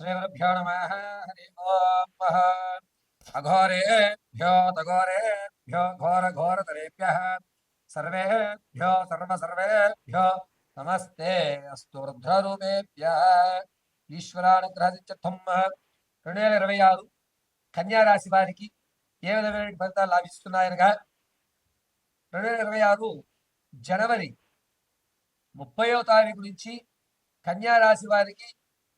శ్రీగురుభ్యో నమ హరి ఓం అఘోరేభ్యో తఘోరేభ్యో ఘోర ఘోరతరేభ్య సర్వేభ్యో సర్వసర్వేభ్యో నమస్తే అస్తు రుద్రరూపేభ్య ఈశ్వరానుగ్రహించం రెండు వేల ఇరవై ఆరు కన్యారాశి వారికి ఏ విధమైన ఫలితాలు లాభిస్తున్నాయనగా రెండు వేల ఇరవై ఆరు జనవరి ముప్పయో తారీఖు నుంచి కన్యారాశి వారికి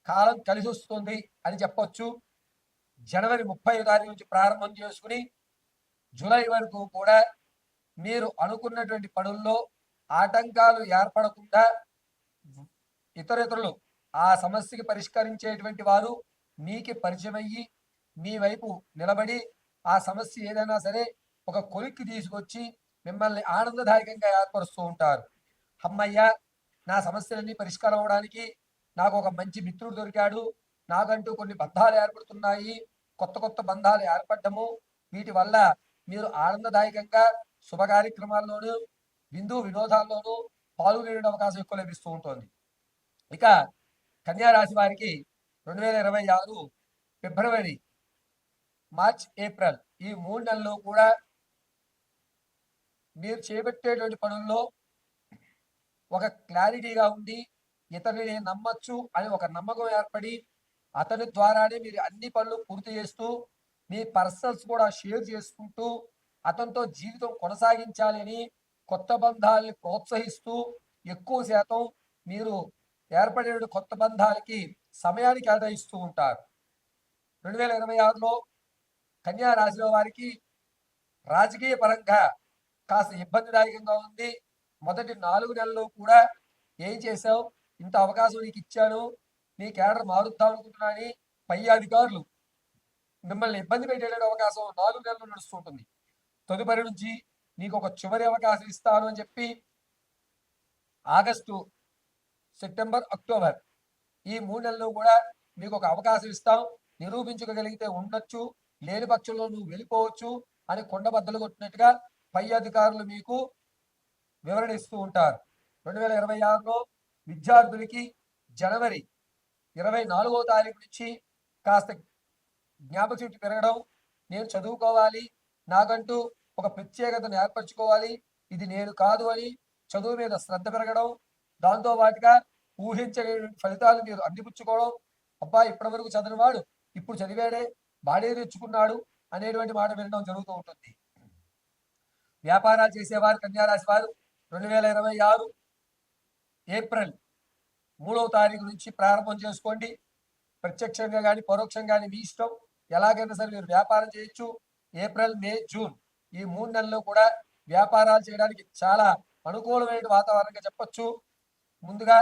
కాలం కలిసి వస్తుంది అని చెప్పొచ్చు. జనవరి ముప్పై తారీఖు నుంచి ప్రారంభం చేసుకుని జూలై వరకు కూడా మీరు అనుకున్నటువంటి పనుల్లో ఆటంకాలు ఏర్పడకుండా ఇతరితరులు ఆ సమస్యకి పరిష్కరించేటువంటి వారు మీకి పరిచయం అయ్యి మీ వైపు నిలబడి ఆ సమస్య ఏదైనా సరే ఒక కొలిక్కి తీసుకొచ్చి మిమ్మల్ని ఆనందదాయకంగా ఏర్పరుస్తూ ఉంటారు. అమ్మయ్య నా సమస్యలన్నీ పరిష్కారం అవడానికి నాకు ఒక మంచి మిత్రుడు దొరికాడు. నాకంటూ కొన్ని బంధాలు ఏర్పడుతున్నాయి. కొత్త కొత్త బంధాలు ఏర్పడము వీటి వల్ల మీరు ఆనందదాయకంగా శుభ కార్యక్రమాల్లోనూ బిందు వినోదాల్లోనూ పాల్గొనే అవకాశం ఎక్కువ లభిస్తూ ఉంటుంది. ఇక కన్యా రాశి వారికి రెండు వేల ఇరవై ఆరు ఫిబ్రవరి మార్చ్ ఏప్రిల్ ఈ మూడు నెలల్లో కూడా మీరు చేపట్టేటువంటి పనుల్లో ఒక క్లారిటీగా ఉండి ఇతనిని నమ్మచ్చు అని ఒక నమ్మకం ఏర్పడి అతని ద్వారానే మీరు అన్ని పనులు పూర్తి చేస్తూ మీ పర్సనల్స్ కూడా షేర్ చేసుకుంటూ అతనితో జీవితం కొనసాగించాలని కొత్త బంధాలని ప్రోత్సహిస్తూ ఎక్కువ శాతం మీరు ఏర్పడే కొత్త బంధాలకి సమయాన్ని కేటాయిస్తూ ఉంటారు. రెండు వేల ఇరవై ఆరులో కన్యా రాశిలో వారికి రాజకీయ పరంగా కాస్త ఇబ్బందిదాయకంగా ఉంది. మొదటి నాలుగు నెలల్లో కూడా ఏం చేసావు ఇంత అవకాశం నీకు ఇచ్చాను నీ కేడర్ మారుద్దాం అనుకుంటున్నాని పై అధికారులు మిమ్మల్ని ఇబ్బంది పెట్టే అవకాశం నాలుగు నెలలు నడుస్తుంటుంది. తదుపరి నుంచి నీకు ఒక చివరి అవకాశం ఇస్తాను అని చెప్పి ఆగస్టు సెప్టెంబర్ అక్టోబర్ ఈ మూడు నెలలు కూడా నీకు ఒక అవకాశం ఇస్తాం. నిరూపించగలిగితే ఉండొచ్చు లేని పక్షంలో నువ్వు వెళ్ళిపోవచ్చు అని కొండబద్దలు కొట్టినట్టుగా పై అధికారులు మీకు వివరణ ఇస్తూ ఉంటారు. రెండు వేల ఇరవై ఆరులో విద్యార్థులకి జనవరి ఇరవై నాలుగో తారీఖు నుంచి కాస్త జ్ఞాపకశక్తి పెరగడం నేను చదువుకోవాలి నాకంటూ ఒక ప్రత్యేకతను ఏర్పరచుకోవాలి ఇది నేను కాదు అని చదువు మీద శ్రద్ధ పెరగడం దాంతో పాటుగా ఊహించలేని ఫలితాలు మీరు అందిపుచ్చుకోవడం అబ్బా ఇప్పటి వరకు చదివినవాడు ఇప్పుడు చదివాడే బాడే తెచ్చుకున్నాడు అనేటువంటి మాట వినడం జరుగుతూ ఉంటుంది. వ్యాపారాలు చేసేవారు కన్యారాశి వారు రెండు వేల ఇరవై ఆరు ఏప్రిల్ మూడవ తారీఖు నుంచి ప్రారంభం చేసుకోండి. ప్రత్యక్షంగా కానీ పరోక్షంగా కానీ మీ ఇష్టం. ఎలాగైనా సరే మీరు వ్యాపారం చేయొచ్చు. ఏప్రిల్ మే జూన్ ఈ మూడు నెలల్లో కూడా వ్యాపారాలు చేయడానికి చాలా అనుకూలమైన వాతావరణంగా చెప్పొచ్చు. ముందుగా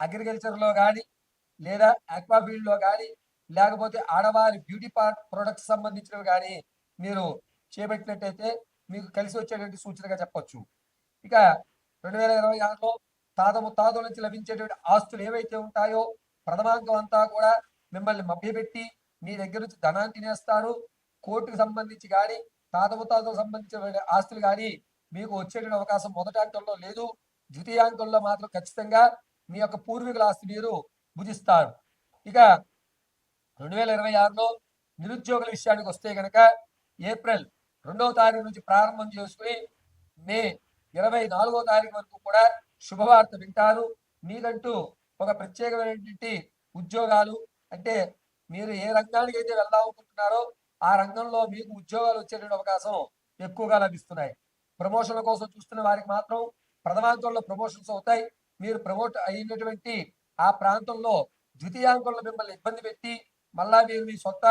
అగ్రికల్చర్లో కానీ లేదా అక్వాఫీల్డ్లో కానీ లేకపోతే ఆడవారి బ్యూటీ పార్ట్ ప్రొడక్ట్స్ సంబంధించినవి కానీ మీరు చేపట్టినట్టయితే మీకు కలిసి వచ్చేటువంటి సూచనగా చెప్పొచ్చు. ఇక రెండు వేల ఇరవై ఆరులో తాత ముత్తాతల నుంచి లభించేటువంటి ఆస్తులు ఏవైతే ఉంటాయో ప్రథమాంకం అంతా కూడా మిమ్మల్ని మభ్యపెట్టి మీ దగ్గర నుంచి ధనాన్ని తినేస్తారు. కోర్టుకు సంబంధించి కానీ తాత ముత్తాతలకు సంబంధించిన ఆస్తులు కానీ మీకు వచ్చేటువంటి అవకాశం మొదటి అంకంలో లేదు. ద్వితీయాంకంలో మాత్రం ఖచ్చితంగా మీ యొక్క పూర్వీకుల ఆస్తి మీరు భుజిస్తారు. ఇక రెండు వేల ఇరవై ఆరులో నిరుద్యోగుల విషయానికి వస్తే కనుక ఏప్రిల్ రెండవ తారీఖు నుంచి ప్రారంభం చేసుకుని మే ఇరవై నాలుగో తారీఖు వరకు కూడా శుభవార్త వింటారు. మీదంటూ ఒక ప్రత్యేకమైనటువంటి ఉద్యోగాలు అంటే మీరు ఏ రంగానికి అయితే వెళ్ళాలనుకుంటున్నారో ఆ రంగంలో మీకు ఉద్యోగాలు వచ్చేటువంటి అవకాశం ఎక్కువగా లభిస్తున్నాయి. ప్రమోషన్ల కోసం చూస్తున్న వారికి మాత్రం ప్రథమాంకంలో ప్రమోషన్స్ అవుతాయి. మీరు ప్రమోట్ అయినటువంటి ఆ ప్రాంతంలో ద్వితీయాంకంలో మిమ్మల్ని ఇబ్బంది పెట్టి మళ్ళా మీరు మీ సొంత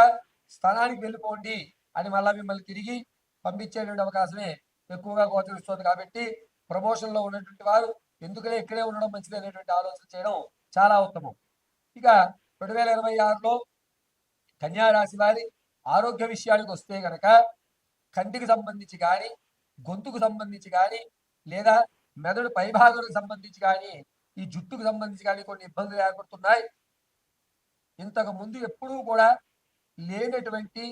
స్థానానికి వెళ్ళిపోండి అని మళ్ళా మిమ్మల్ని తిరిగి పంపించేటువంటి అవకాశమే ఎక్కువగా గోచరిస్తుంది కాబట్టి ప్రమోషన్లో ఉన్నటువంటి వారు ఎందుకనే ఇక్కడే ఉండడం మంచిది అనేటువంటి ఆలోచన చేయడం చాలా ఉత్తమం. ఇక రెండు వేల ఇరవై ఆరులో కన్యా రాశి వారి ఆరోగ్య విషయానికి వస్తే గనక కంటికి సంబంధించి కానీ గొంతుకు సంబంధించి కానీ లేదా మెదడు పైభాగానికి సంబంధించి కానీ ఈ జుట్టుకు సంబంధించి కానీ కొన్ని ఇబ్బందులు ఏర్పడుతున్నాయి. ఇంతకు ముందు ఎప్పుడూ కూడా లేనటువంటి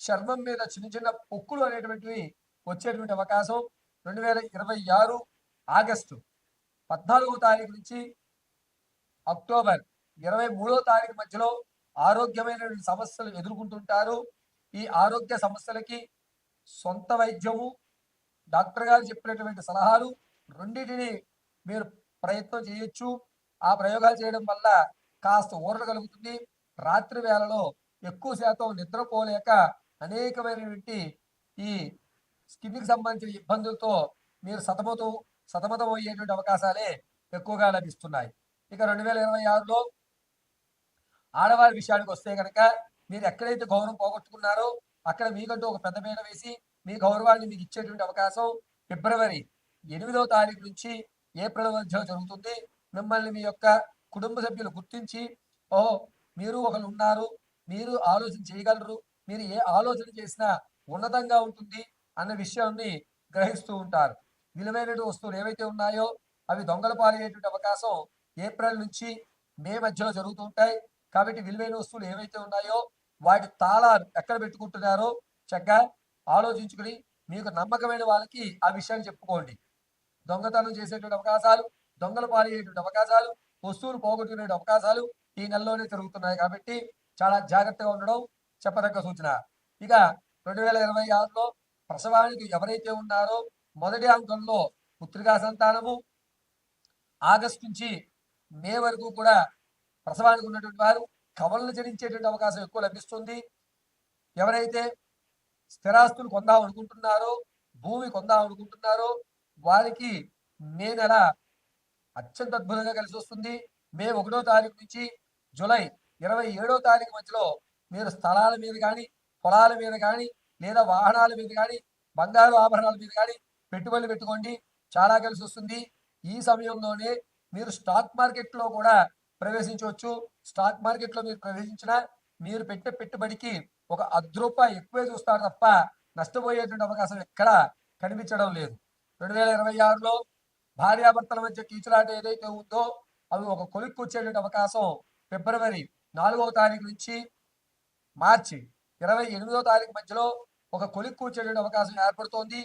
చర్మం మీద చిన్న చిన్న పొక్కులు అనేటువంటివి వచ్చేటువంటి అవకాశం రెండు వేల ఇరవై ఆరు ఆగస్టు పద్నాలుగో తారీఖు నుంచి అక్టోబర్ ఇరవై మూడో తారీఖు మధ్యలో ఆరోగ్యమైనటువంటి సమస్యలు ఎదుర్కొంటుంటారు. ఈ ఆరోగ్య సమస్యలకి సొంత వైద్యము డాక్టర్ గారు చెప్పినటువంటి సలహాలు రెండింటిని మీరు ప్రయత్నం చేయొచ్చు. ఆ ప్రయోగాలు చేయడం వల్ల కాస్త ఊరట కలుగుతుంది. రాత్రి వేళలో ఎక్కువ శాతం నిద్రపోలేక అనేకమైనటువంటి ఈ స్కిన్కి సంబంధించిన ఇబ్బందులతో మీరు సతమతం సతమతం అయ్యేటువంటి అవకాశాలే ఎక్కువగా లభిస్తున్నాయి. ఇక రెండు వేల ఇరవై ఆరులో ఆడవారి విషయానికి వస్తే కనుక మీరు ఎక్కడైతే గౌరవం పోగొట్టుకున్నారో అక్కడ మీకంటూ ఒక పెద్ద పీట వేసి మీ గౌరవాన్ని మీకు ఇచ్చేటువంటి అవకాశం ఫిబ్రవరి ఎనిమిదవ తారీఖు నుంచి ఏప్రిల్ మధ్య జరుగుతుంది. మిమ్మల్ని మీ యొక్క కుటుంబ సభ్యులు గుర్తించి ఓ మీరు ఒకరు ఉన్నారు మీరు ఆలోచన చేయగలరు మీరు ఏ ఆలోచన చేసినా ఉన్నతంగా ఉంటుంది అన్న విషయాన్ని గ్రహిస్తూ ఉంటారు. విలువైన వస్తువులు ఏవైతే ఉన్నాయో అవి దొంగల పాలయ్యేటువంటి అవకాశం ఏప్రిల్ నుంచి మే మధ్యలో జరుగుతూ ఉంటాయి. కాబట్టి విలువైన వస్తువులు ఏవైతే ఉన్నాయో వాటి తాళాలు ఎక్కడ పెట్టుకుంటున్నారో చక్కగా ఆలోచించుకుని మీకు నమ్మకమైన వాళ్ళకి ఆ విషయాన్ని చెప్పుకోండి. దొంగతనం చేసేటువంటి అవకాశాలు దొంగలు పాలయ్యేటువంటి అవకాశాలు వస్తువులు పోగొట్టుకునే అవకాశాలు ఈ నెలలోనే జరుగుతున్నాయి కాబట్టి చాలా జాగ్రత్తగా ఉండడం చెప్పదగ్గ సూచన. ఇక రెండు వేల ఇరవై ఆరులో ప్రసవానికి ఎవరైతే ఉన్నారో మొదటి అంకంలో పుత్రికా సంతానము. ఆగస్టు నుంచి మే వరకు కూడా ప్రసవానికి ఉన్నటువంటి వారు కవలను జరించేటువంటి అవకాశం ఎక్కువ లభిస్తుంది. ఎవరైతే స్థిరాస్తులు కొందాం అనుకుంటున్నారో భూమి కొందాం అనుకుంటున్నారో వారికి మే నెల అత్యంత అద్భుతంగా కలిసి వస్తుంది. మే ఒకటో తారీఖు నుంచి జూలై ఇరవై ఏడో తారీఖు మధ్యలో మీరు స్థలాల మీద కానీ పొలాల మీద కానీ లేదా వాహనాల మీద కానీ బంగారు ఆభరణాల మీద కానీ పెట్టుబడులు పెట్టుకోండి. చాలా కలిసి వస్తుంది. ఈ సమయంలోనే మీరు స్టాక్ మార్కెట్లో కూడా ప్రవేశించవచ్చు. స్టాక్ మార్కెట్లో మీరు ప్రవేశించిన మీరు పెట్టే పెట్టుబడికి ఒక అర్ధ రూపాయి ఎక్కువే చూస్తారు తప్ప నష్టపోయేటువంటి అవకాశం ఎక్కడా కనిపించడం లేదు. రెండు వేల ఇరవై ఆరులో భార్యాభర్తల మధ్య కీచులాట ఏదైతే ఉందో అవి ఒక కొలిక్కు వచ్చేటువంటి అవకాశం ఫిబ్రవరి నాలుగవ తారీఖు నుంచి మార్చి ఇరవై ఎనిమిదో తారీఖు మధ్యలో ఒక కొలిక్కు వచ్చేటువంటి అవకాశం ఏర్పడుతోంది.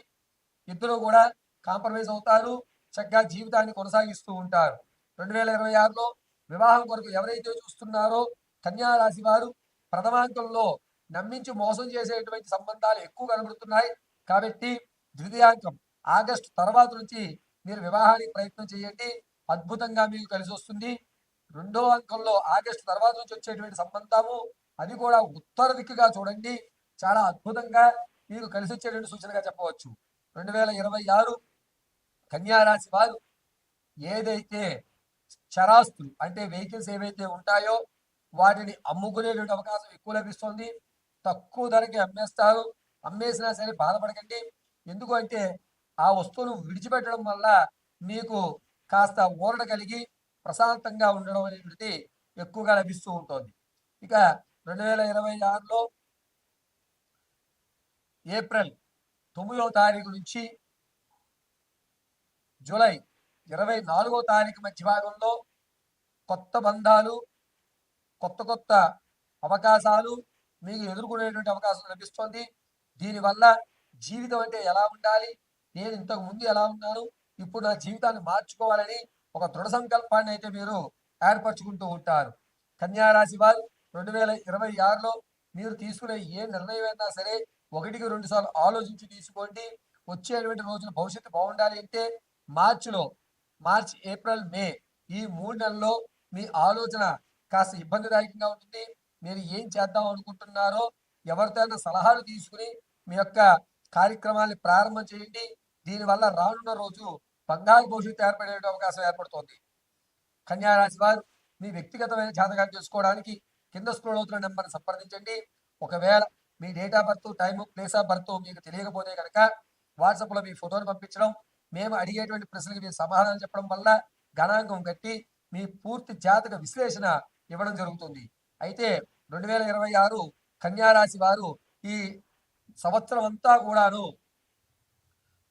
ఇద్దరు కూడా కాంప్రమైజ్ అవుతారు చక్కగా జీవితాన్ని కొనసాగిస్తూ ఉంటారు. రెండు వేల ఇరవై ఆరులో వివాహం కొరకు ఎవరైతే చూస్తున్నారో కన్యా రాశి వారు ప్రథమాంకంలో నమ్మించి మోసం చేసేటువంటి సంబంధాలు ఎక్కువ కనబడుతున్నాయి. కాబట్టి ద్వితీయాంకం ఆగస్టు తర్వాత నుంచి మీరు వివాహానికి ప్రయత్నం చేయండి. అద్భుతంగా మీకు కలిసి వస్తుంది. రెండో అంకంలో ఆగస్టు తర్వాత నుంచి వచ్చేటువంటి సంబంధము అది కూడా ఉత్తర దిక్కుగా చూడండి. చాలా అద్భుతంగా మీకు కలిసి వచ్చేటువంటి సూచనగా చెప్పవచ్చు. రెండు వేల ఇరవై ఆరు కన్యారాశి వారు ఏదైతే చరాస్తులు అంటే వెహికల్స్ ఏవైతే ఉంటాయో వాటిని అమ్ముకునేటువంటి అవకాశం ఎక్కువ లభిస్తుంది. తక్కువ ధరకి అమ్మేస్తారు. అమ్మేసినా సరే బాధపడకండి. ఎందుకు అంటే ఆ వస్తువును విడిచిపెట్టడం వల్ల మీకు కాస్త ఊరట కలిగి ప్రశాంతంగా ఉండడం అనేటువంటిది ఎక్కువగా లభిస్తూ ఉంటుంది. ఇక రెండు వేల ఇరవై ఆరులో ఏప్రిల్ తొమ్మిదవ తారీఖు నుంచి జూలై ఇరవై నాలుగో తారీఖు మధ్య భాగంలో కొత్త బంధాలు కొత్త కొత్త అవకాశాలు మీకు ఎదుర్కొనేటువంటి అవకాశం లభిస్తుంది. దీనివల్ల జీవితం అంటే ఎలా ఉండాలి? నేను ఇంతకు ముందు ఎలా ఉన్నాను? ఇప్పుడు నా జీవితాన్ని మార్చుకోవాలని ఒక దృఢ సంకల్పాన్ని అయితే మీరు ఏర్పరచుకుంటూ ఉంటారు. కన్యారాశి వారు రెండు వేల ఇరవై ఆరులో మీరు తీసుకునే ఏ నిర్ణయం అయినా సరే ఒకటికి రెండు సార్లు ఆలోచించి తీసుకోండి. వచ్చేటువంటి రోజున భవిష్యత్తు బాగుండాలి అంటే మార్చిలో మార్చ్ ఏప్రిల్ మే ఈ మూడు నెలల్లో మీ ఆలోచన కాస్త ఇబ్బందిదాయకంగా ఉంటుంది. మీరు ఏం చేద్దాం అనుకుంటున్నారో ఎవరితోనైనా సలహాలు తీసుకుని మీ యొక్క కార్యక్రమాన్ని ప్రారంభం చేయండి. దీనివల్ల రానున్న రోజు బంగారు భవిష్యత్తు ఏర్పడే అవకాశం ఏర్పడుతోంది. కన్యారాశి వారు మీ వ్యక్తిగతమైన జాతకాలు చేసుకోవడానికి కింద స్క్రోల్ అవుతున్న నెంబర్ని సంప్రదించండి. ఒకవేళ మీ date of birth time place of birth మీకు తెలియకపోతే కనుక వాట్సాప్లో మీ ఫోటోని పంపించడం మేము అడిగేటువంటి ప్రశ్నలకు మీరు సమాధానం చెప్పడం వల్ల గణాంకం కట్టి మీ పూర్తి జాతక విశ్లేషణ ఇవ్వడం జరుగుతుంది. అయితే రెండు వేల ఇరవై ఆరు కన్యారాశి వారు ఈ సంవత్సరం అంతా కూడాను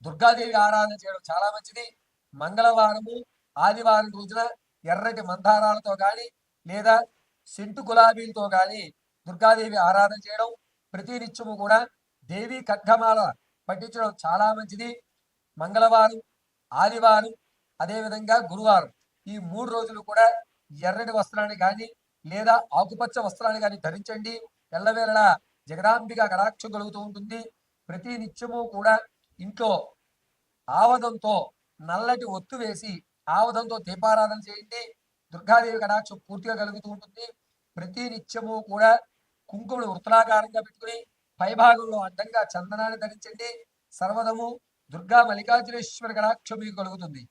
దుర్గాదేవి ఆరాధన చేయడం చాలా మంచిది. మంగళవారము ఆదివారం రోజున ఎర్రటి మందారాలతో కానీ లేదా సెంటు గులాబీలతో కానీ దుర్గాదేవి ఆరాధన చేయడం ప్రతి నిత్యము కూడా దేవి ఖడ్గమాల పట్టించడం చాలా మంచిది. మంగళవారం ఆదివారం అదేవిధంగా గురువారం. ఈ మూడు రోజులు కూడా ఎర్రటి వస్త్రాన్ని కానీ లేదా ఆకుపచ్చ వస్త్రాన్ని కానీ ధరించండి. ఎల్లవేళలా జగదాంబిక కటాక్షం కలుగుతూ ఉంటుంది. ప్రతి నిత్యము కూడా ఇంట్లో ఆవదంతో నల్లటి ఒత్తు వేసి ఆవదంతో దీపారాధన చేయండి. దుర్గాదేవి కటాక్షం పూర్తిగా కలుగుతూ ఉంటుంది. ప్రతి నిత్యము కూడా కుంకుమను వృత్తలాకారంగా పెట్టుకుని పైభాగంలో అడ్డంగా చందనాన్ని ధరించండి. సర్వదము దుర్గా మల్లికార్జునేశ్వర కటాక్షం మీకు కలుగుతుంది.